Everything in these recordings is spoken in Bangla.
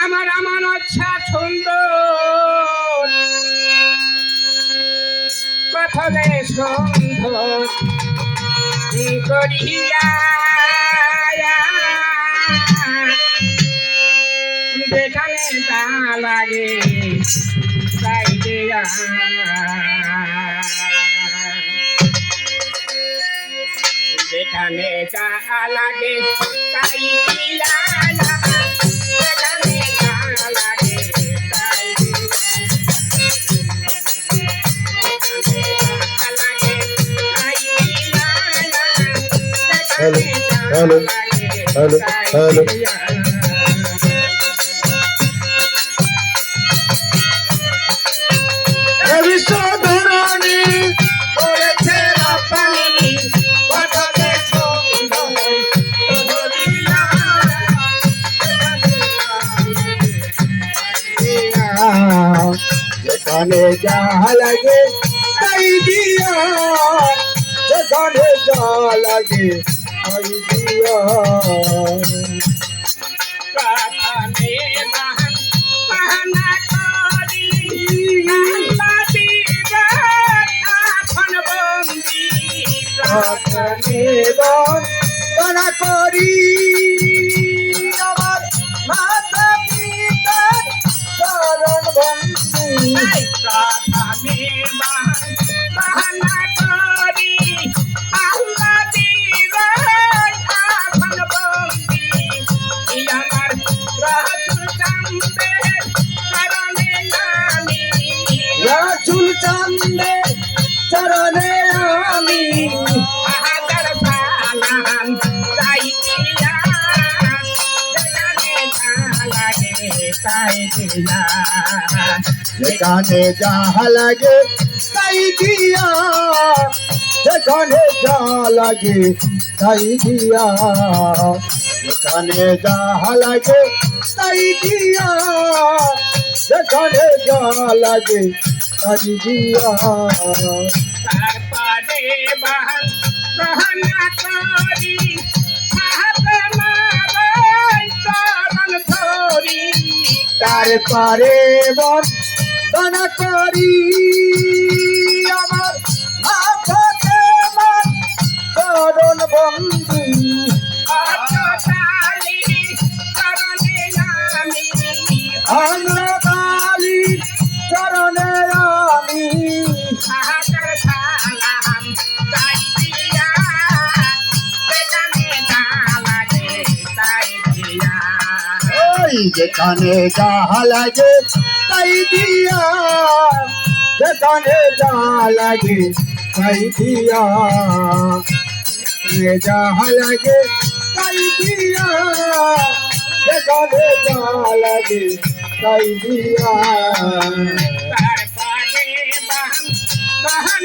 আমার আমার আচ্ছা সুন্দর কথনে সুন্দর করিয়া যেখানে তা লাগে তাই দেয়া যেখানে যা লাগে, তাই কথাতে সুন্দর করিয়া যেখানে যা লাগে তাই দিয়া যেখানে যা লাগে বন্দনা করি আমার মাতা পিতার চরণ বন্ধু চরণে আমি হাজার সালাম তাই তাই দিয়া যেখানে যাহা লাগে তাই দিয়া, যেখানে যা লাগে তাই দিয়া। যেখানে যাহা লাগে তাই দিয়া, যেখানে যা লাগে তাই দিয়া। তারপরে বন্দনা করি আমার। যেখানে যাহা লাগে তাই দিয়া যেখানে যা লাগে তাই দিয়া যেখানে যাহা লাগে তাই দিয়া যেখানে যা লাগে তাই দিয়া তারপরে বাহান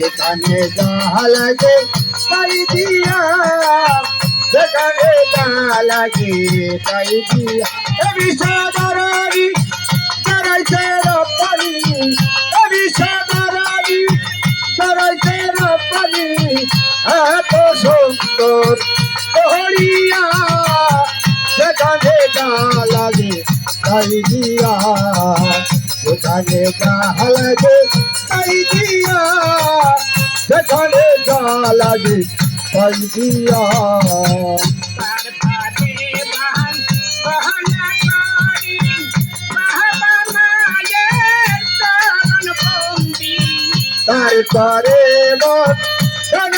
যেখানে লাগে তাই দিয়া, যেখানে লাগে তাই দিয়া। বিষাদারি দাঁড়াইছে রপ্তানি বিষাদারি দাঁড়াইছে রপ্তানি, এত সুন্দর করিয়া যেখানে লাগে তাই দিয়া। যা লাগে তাই দিয়া যেখানে যা লাগে তাই দিয়া। তারপরে বাহান